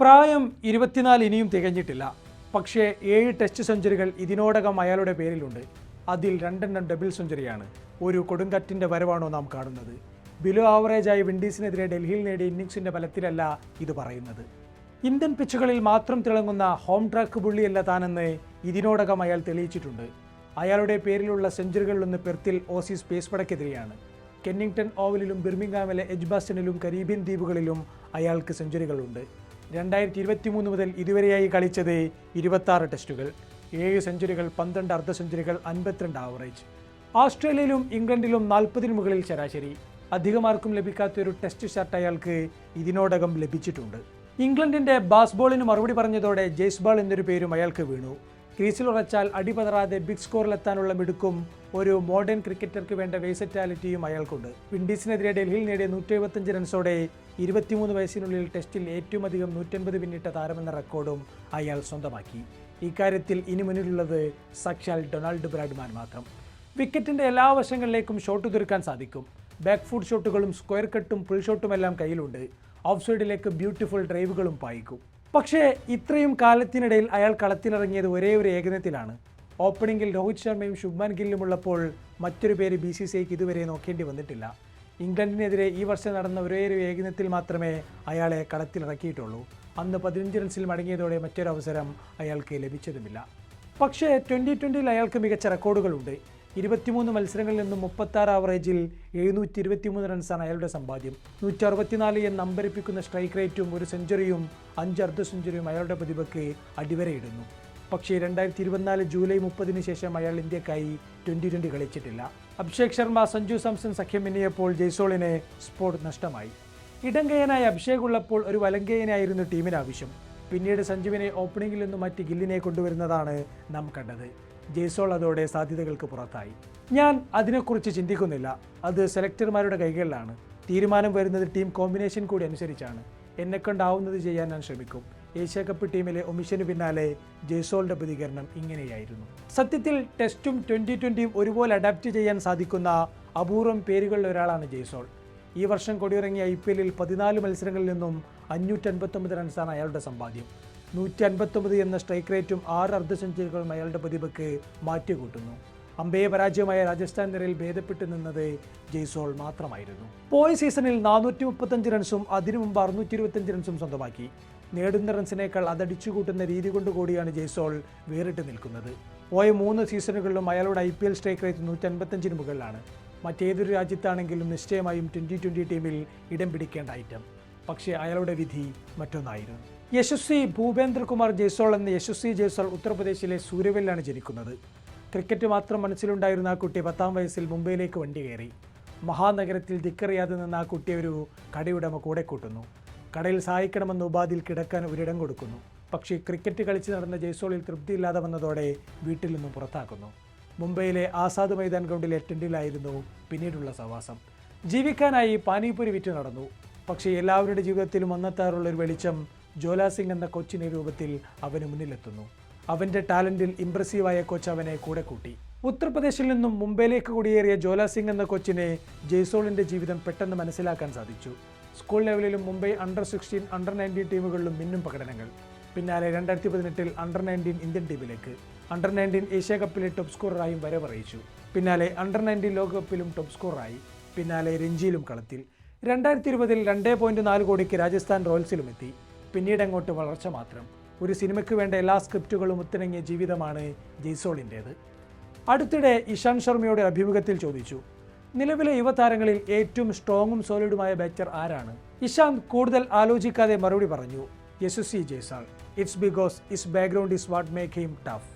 പ്രായം ഇരുപത്തിനാല് ഇനിയും തികഞ്ഞിട്ടില്ല. പക്ഷേ ഏഴ് ടെസ്റ്റ് സെഞ്ചുറികൾ ഇതിനോടകം അയാളുടെ പേരിലുണ്ട്. അതിൽ രണ്ടെണ്ണം ഡബിൾ സെഞ്ചുറിയാണ്. ഒരു കൊടുങ്കറ്റിന്റെ വരവാണോ നാം കാണുന്നത്. ബിലോ ആവറേജായി വിൻഡീസിനെതിരെ ഡൽഹിയിൽ നേടിയ ഇന്നിങ്സിന്റെ ബലത്തിലല്ല ഇത് പറയുന്നത്. ഇന്ത്യൻ പിച്ചുകളിൽ മാത്രം തിളങ്ങുന്ന ഹോം ട്രാക്ക് പുള്ളിയല്ല താനെന്ന് ഇതിനോടകം അയാൾ തെളിയിച്ചിട്ടുണ്ട്. അയാളുടെ പേരിലുള്ള സെഞ്ചുറികളിലൊന്ന് പെർത്തിൽ ഓസീസ് പേസ് പടക്കെതിരെയാണ് കെന്നിങ്ടൺ ഓവലിലും ബിർമിംഗാമിലെ എജ്ബാസ്റ്റനിലും കരീബിയൻ ദ്വീപുകളിലും അയാൾക്ക് സെഞ്ചുറികളുണ്ട്. രണ്ടായിരത്തി ഇരുപത്തി മൂന്ന് മുതൽ ഇതുവരെയായി കളിച്ചത് ഇരുപത്തി ടെസ്റ്റുകൾ. ഏഴ് സെഞ്ചുറികൾ പന്ത്രണ്ട് അർദ്ധ സെഞ്ചുറികൾ അൻപത്തിരണ്ട് ആവറേജ്. ഓസ്ട്രേലിയയിലും ഇംഗ്ലണ്ടിലും നാൽപ്പതിന് മുകളിൽ ശരാശരി. അധികമാർക്കും ലഭിക്കാത്ത ഒരു ടെസ്റ്റ് ഷർട്ട് അയാൾക്ക് ഇതിനോടകം ലഭിച്ചിട്ടുണ്ട്. ഇംഗ്ലണ്ടിന്റെ ബാസ്ബോളിന് മറുപടി പറഞ്ഞതോടെ ജെയ്സ്ബാൾ എന്നൊരു പേരും അയാൾക്ക് വീണു. ക്രീസിൽ ഉറച്ചാൽ അടിപതറാതെ ബിഗ് സ്കോറിലെത്താനുള്ള മിടുക്കും ഒരു മോഡേൺ ക്രിക്കറ്റർക്ക് വേണ്ട വേസറ്റാലിറ്റിയും അയാൾക്കുണ്ട്. വിൻഡീസിനെതിരെ ഡൽഹിയിൽ നേടിയ നൂറ്റി റൺസോടെ ഇരുപത്തിമൂന്ന് വയസ്സിനുള്ളിൽ ടെസ്റ്റിൽ ഏറ്റവും അധികം നൂറ്റൻപത് പിന്നിട്ട താരമെന്ന റെക്കോർഡും അയാൾ സ്വന്തമാക്കി. ഇക്കാര്യത്തിൽ ഇനി മുന്നിലുള്ളത് സാക്ഷാൽ ഡൊണാൾഡ് ബ്രാഡ്മാൻ മാത്രം. വിക്കറ്റിന്റെ എല്ലാ വശങ്ങളിലേക്കും ഷോട്ട് തീർക്കാൻ സാധിക്കും. ബാക്ക് ഫുഡ് ഷോട്ടുകളും സ്ക്വയർ കട്ടും പുൾ ഷോട്ടും എല്ലാം കയ്യിലുണ്ട്. ഓഫ് സൈഡിലേക്ക് ബ്യൂട്ടിഫുൾ ഡ്രൈവുകളും പായിക്കും. പക്ഷേ ഇത്രയും കാലത്തിനിടയിൽ അയാൾ കളത്തിലിറങ്ങിയത് ഒരേ ഒരു ഏകദിനത്തിലാണ്. ഓപ്പണിംഗിൽ രോഹിത് ശർമ്മയും ശുഭ്മാൻ ഗില്ലും ഉള്ളപ്പോൾ മറ്റൊരു പേര് ബി സി സിക്ക് ഇതുവരെ നോക്കേണ്ടി വന്നിട്ടില്ല. ഇംഗ്ലണ്ടിനെതിരെ ഈ വർഷം നടന്ന ഒരേ ഒരു ഏകദിനത്തിൽ മാത്രമേ അയാളെ കളത്തിലിറക്കിയിട്ടുള്ളൂ അന്ന് പതിനഞ്ച് റൺസിൽ മടങ്ങിയതോടെ മറ്റൊരു അവസരം അയാൾക്ക് ലഭിച്ചതുമില്ല. പക്ഷേ ട്വന്റി ട്വന്റിയിൽ അയാൾക്ക് മികച്ച റെക്കോർഡുകളുണ്ട്. ഇരുപത്തിമൂന്ന് മത്സരങ്ങളിൽ നിന്നും മുപ്പത്താറ് ആവറേജിൽ എഴുന്നൂറ്റി ഇരുപത്തിമൂന്ന് റൺസാണ് അയാളുടെ സമ്പാദ്യം. നൂറ്റി അറുപത്തിനാല് എന്ന് അമ്പരിപ്പിക്കുന്ന സ്ട്രൈക്ക് റേറ്റും ഒരു സെഞ്ചുറിയും അഞ്ച് അർദ്ധ സെഞ്ചുറിയും അയാളുടെ പ്രതിഭയ്ക്ക് അടിവരയിടുന്നു. പക്ഷേ രണ്ടായിരത്തി ഇരുപത്തിനാല് ജൂലൈ മുപ്പതിന് ശേഷം അയാൾ ഇന്ത്യക്കായി ട്വന്റി ട്വന്റി കളിച്ചിട്ടില്ല. അഭിഷേക് ശർമ്മ സഞ്ജു സാംസൺ സഖ്യം മിന്നിയപ്പോൾ ജയ്സോളിന് സ്പോട്ട് നഷ്ടമായി. ഇടങ്കയനായ അഭിഷേക് ഉള്ളപ്പോൾ ഒരു വലങ്കയനായിരുന്നു ടീമിന് ആവശ്യം പിന്നീട് സഞ്ജുവിനെ ഓപ്പണിംഗിൽ നിന്നും മറ്റ് ഗില്ലിനെ കൊണ്ടുവരുന്നതാണ് നാം കണ്ടത്. ജയ്സോൾ അതോടെ സാധ്യതകൾക്ക് പുറത്തായി. ഞാൻ അതിനെക്കുറിച്ച് ചിന്തിക്കുന്നില്ല. അത് സെലക്ടർമാരുടെ കൈകളിലാണ്. തീരുമാനം വരുന്നത് ടീം കോമ്പിനേഷൻ കൂടി അനുസരിച്ചാണ്. എന്നെക്കൊണ്ടാവുന്നത് ചെയ്യാൻ ഞാൻ ശ്രമിക്കും. ഏഷ്യ കപ്പ് ടീമിലെ ഒമിഷന് പിന്നാലെ ജയ്സോളിന്റെ പ്രതികരണം ഇങ്ങനെയായിരുന്നു. സത്യത്തിൽ ടെസ്റ്റും ട്വന്റി ട്വന്റിയും ഒരുപോലെ അഡാപ്റ്റ് ചെയ്യാൻ സാധിക്കുന്ന അപൂർവം പേരുകളിൽ ഒരാളാണ് ജയ്സോൾ. ഈ വർഷം കൊടിയിറങ്ങിയ ഐ പി എല്ലിൽ പതിനാല് മത്സരങ്ങളിൽ നിന്നും അഞ്ഞൂറ്റൻപത്തൊമ്പത് റൺസാണ് അയാളുടെ സമ്പാദ്യം. നൂറ്റി അൻപത്തൊമ്പത് എന്ന സ്ട്രൈക്ക് റേറ്റും ആറ് അർദ്ധ സെഞ്ചുറികളും അയാളുടെ പ്രതിഭയ്ക്ക് മാറ്റിക്കൂട്ടുന്നു അമ്പയെ പരാജയമായ രാജസ്ഥാൻ നിരയിൽ ഭേദപ്പെട്ടു നിന്നത് ജയ്സോൾ മാത്രമായിരുന്നു. പോയ സീസണിൽ നാനൂറ്റി മുപ്പത്തഞ്ച് റൺസും അതിനു മുമ്പ് അറുന്നൂറ്റി ഇരുപത്തഞ്ച് റൺസും സ്വന്തമാക്കി. നേടുന്ന റൺസിനേക്കാൾ അതടിച്ചു കൂട്ടുന്ന രീതി കൊണ്ട് കൂടിയാണ് ജയ്സോൾ വേറിട്ട് നിൽക്കുന്നത്. പോയ മൂന്ന് സീസണുകളിലും അയാളുടെ I P L strike rate നൂറ്റി അൻപത്തഞ്ചിന് മുകളിലാണ്. മറ്റേതൊരു രാജ്യത്താണെങ്കിലും നിശ്ചയമായും ട്വന്റി ട്വന്റി ടീമിൽ ഇടം പിടിക്കേണ്ട ഐറ്റം. പക്ഷേ അയാളുടെ വിധി മറ്റൊന്നായിരുന്നു. യശസ്വി ഭൂപേന്ദ്രകുമാർ ജയ്സോൾ എന്ന യശസ്വി ജയ്സോൾ ഉത്തർപ്രദേശിലെ സൂര്യവെല്ലാണ് ജനിക്കുന്നത്. ക്രിക്കറ്റ് മാത്രം മനസ്സിലുണ്ടായിരുന്ന ആ കുട്ടി പത്താം വയസ്സിൽ മുംബൈയിലേക്ക് വണ്ടി കയറി. മഹാനഗരത്തിൽ ദിക്കറിയാതെ നിന്ന് ആ കുട്ടിയെ ഒരു കടയുടമ കൂടെ കൂട്ടുന്നു. കടയിൽ സഹായിക്കണമെന്ന ഉപാധിയിൽ കിടക്കാൻ ഒരിടം കൊടുക്കുന്നു. പക്ഷേ ക്രിക്കറ്റ് കളിച്ച് നടന്ന ജയ്സോളിൽ തൃപ്തിയില്ലാതെ വന്നതോടെ വീട്ടിൽ നിന്നും പുറത്താക്കുന്നു. മുംബൈയിലെ ആസാദ് മൈതാൻ ഗ്രൗണ്ടിലെ ടെൻഡിലായിരുന്നു പിന്നീടുള്ള സവാസം ജീവിക്കാനായി പാനിപ്പൂരി വിറ്റ് നടന്നു. പക്ഷേ എല്ലാവരുടെ ജീവിതത്തിലും വന്നെത്താറുള്ള ഒരു വെളിച്ചം ജോലാസിംഗ് എന്ന കൊച്ചിന്റെ രൂപത്തിൽ അവന് മുന്നിലെത്തുന്നു. അവന്റെ ടാലന്റിൽ ഇംപ്രസീവായ കോച്ച് അവനെ കൂടെ കൂട്ടി. ഉത്തർപ്രദേശിൽ നിന്നും മുംബൈയിലേക്ക് കുടിയേറിയ ജോലാസിംഗ് എന്ന കൊച്ചിനെ ജയ്സോളിന്റെ ജീവിതം പെട്ടെന്ന് മനസ്സിലാക്കാൻ സാധിച്ചു. School ലെവലിലും Mumbai under sixteen under nineteen ടീമുകളിലും മിന്നും പ്രകടനങ്ങൾ. പിന്നാലെ രണ്ടായിരത്തി പതിനെട്ടിൽ അണ്ടർ നയന്റീൻ ഇന്ത്യൻ ടീമിലേക്ക് അണ്ടർ നയന്റീൻ ഏഷ്യ കപ്പിലെ ടോപ്പ് സ്കോററായും വരവറിയിച്ചു. പിന്നാലെ അണ്ടർ നയന്റീൻ ലോകകപ്പിലും ടോപ്പ് സ്കോറായി പിന്നാലെ രഞ്ജിയിലും കളത്തിൽ. രണ്ടായിരത്തി ഇരുപതിൽ രണ്ടേ പോയിന്റ് നാല് കോടിക്ക് രാജസ്ഥാൻ റോയൽസിലും എത്തി. പിന്നീട് അങ്ങോട്ട് വളർച്ച മാത്രം. ഒരു സിനിമയ്ക്ക് വേണ്ട എല്ലാ സ്ക്രിപ്റ്റുകളും ഒത്തിണങ്ങിയ ജീവിതമാണ് ജയ്സോളിന്റേത് അടുത്തിടെ ഇഷാന്ത് ശർമ്മയുടെ അഭിമുഖത്തിൽ ചോദിച്ചു നിലവിലെ യുവതാരങ്ങളിൽ ഏറ്റവും സ്ട്രോങ്ങും സോളിഡുമായ ബാറ്റർ ആരാണ്? ഇഷാന്ത് കൂടുതൽ ആലോചിക്കാതെ മറുപടി പറഞ്ഞു. Yashasvi Jaiswal. It's because is background is what make him tough